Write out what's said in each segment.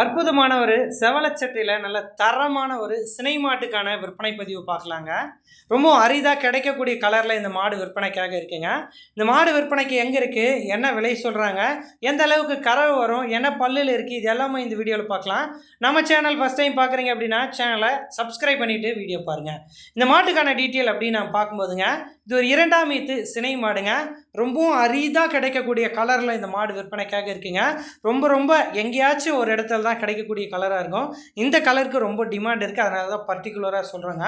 அற்புதமான ஒரு செவலச்சட்டையில் நல்ல தரமான ஒரு சினை மாட்டுக்கான விற்பனை பதிவு பார்க்கலாங்க. ரொம்ப அரிதாக கிடைக்கக்கூடிய கலரில் இந்த மாடு விற்பனைக்காக இருக்குங்க. இந்த மாடு விற்பனைக்கு எங்கே இருக்குது என்ன விலை சொல்கிறாங்க எந்த அளவுக்கு கறவு வரும்? என்ன பல்லில் இருக்குது இது எல்லாமே இந்த வீடியோவில் பார்க்கலாம். நம்ம சேனல் ஃபஸ்ட் டைம் பார்க்குறீங்க அப்படின்னா சேனலை சப்ஸ்கிரைப் பண்ணிவிட்டு வீடியோ பாருங்கள் இந்த மாட்டுக்கான டீட்டெயில் அப்படின்னு நான் பார்க்கும்போதுங்க இது ஒரு இரண்டாம் ஈத்து சினை மாடுங்க. ரொம்பவும் அரிதாக கிடைக்கக்கூடிய கலரில் இந்த மாடு விற்பனைக்காக இருக்குங்க. ரொம்ப ரொம்ப எங்கேயாச்சும் ஒரு இடத்துல தான் கிடைக்கக்கூடிய கலராக இருக்கும். இந்த கலருக்கு ரொம்ப டிமாண்ட் இருக்குது அதனால தான் பர்டிகுலராக சொல்கிறாங்க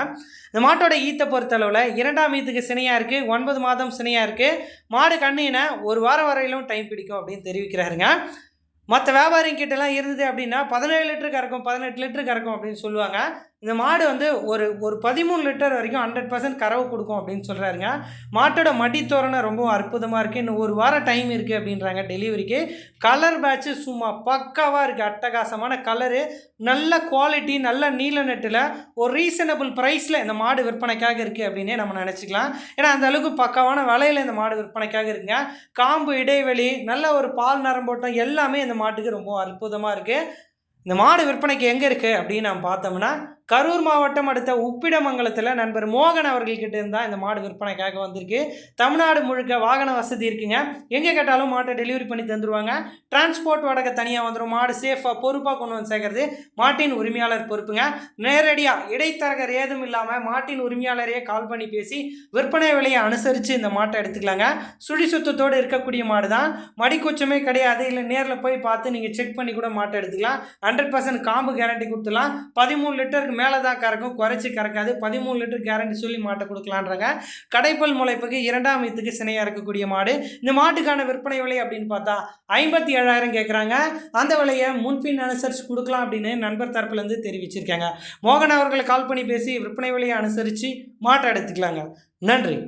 இந்த மாட்டோட ஈத்தை பொறுத்தளவில் இரண்டாம் ஈத்துக்கு சினையாக இருக்குது ஒன்பது மாதம் சினையாக இருக்குது மாடு கண்ணினா ஒரு வாரம் வரையிலும் டைம் பிடிக்கும் அப்படின்னு தெரிவிக்கிறாருங்க. மற்ற வியாபாரிங்கிட்டலாம் இருந்தது அப்படின்னா பதினேழு லிட்டரு கறக்கும் பதினெட்டு லிட்டரு கறக்கும் அப்படின்னு சொல்லுவாங்க. இந்த மாடு வந்து ஒரு ஒரு பதிமூணு லிட்டர் வரைக்கும் ஹண்ட்ரட் பர்சன்ட் கறவு கொடுக்கும் அப்படின்னு சொல்கிறாருங்க மாட்டோட மடி தோரணை ரொம்ப அற்புதமாக இருக்குது இன்னும் ஒரு வாரம் டைம் இருக்குது அப்படின்றாங்க டெலிவரிக்கு கலர் பேட்ச்சு சும்மா பக்காவாக இருக்குது அட்டகாசமான கலரு நல்ல குவாலிட்டி நல்ல நீல நெட்டில் ஒரு ரீசனபிள் ப்ரைஸில் இந்த மாடு விற்பனைக்காக இருக்குது அப்படின்னே நம்ம நினச்சிக்கலாம். ஏன்னா அந்த அளவுக்கு பக்காவான விலையில் இந்த மாடு விற்பனைக்காக இருக்குங்க. காம்பு இடைவெளி நல்ல ஒரு பால் நரம்போட்டம் எல்லாமே இந்த மாட்டுக்கு ரொம்ப அற்புதமாக இருக்குது இந்த மாடு விற்பனைக்கு எங்கே இருக்குது அப்படின்னு நம்ம பார்த்தோம்னா கரூர் மாவட்டம் அடுத்த உப்பிடமங்கலத்தில் நண்பர் மோகன் அவர்கள்கிட்ட இருந்தால் இந்த மாடு விற்பனைக்காக வந்திருக்கு. தமிழ்நாடு முழுக்க வாகன வசதி இருக்குங்க. எங்கே கேட்டாலும் மாட்டை டெலிவரி பண்ணி தந்துடுவாங்க டிரான்ஸ்போர்ட் வாடகை தனியாக வந்துடும் மாடு சேஃபாக பொறுப்பாக கொண்டு வந்து சேர்க்கறது மாட்டின் உரிமையாளர் பொறுப்புங்க. நேரடியாக இடைத்தரகர் ஏதும் இல்லாமல் மாட்டின் உரிமையாளரையே கால் பண்ணி பேசி விற்பனை விலையை அனுசரித்து இந்த மாட்டை எடுத்துக்கலாங்க. சுழி சுத்தத்தோடு இருக்கக்கூடிய மாடு தான் மடிக்கொச்சமே கிடையாது. இல்லை நேரில் போய் பார்த்து நீங்கள் செக் பண்ணி கூட மாட்டை எடுத்துக்கலாம். ஹண்ட்ரட் பர்சன்ட் காம்பு கேரண்டி கொடுத்துலாம் பதிமூணு லிட்டருக்கு மேலே தான் கறக்கும் குறைச்சி கறக்காது. பதிமூணு லிட்டர் கேரண்டி சொல்லி மாட்டை கொடுக்கலான்றாங்க. கடைப்பல் முளைப்புக்கு இரண்டாம் வீத்துக்கு சினையாக இருக்கக்கூடிய மாடு. இந்த மாட்டுக்கான விற்பனை விலை அப்படின்னு பார்த்தா ஐம்பத்தி ஏழாயிரம் கேட்குறாங்க அந்த விலையை முன்பின் அனுசரித்து கொடுக்கலாம் அப்படின்னு நண்பர் தரப்புலேருந்து தெரிவிச்சிருக்காங்க. மோகன் அவர்களை கால் பண்ணி பேசி விற்பனை விலையை அனுசரித்து மாட்டை எடுத்துக்கலாங்க. நன்றி.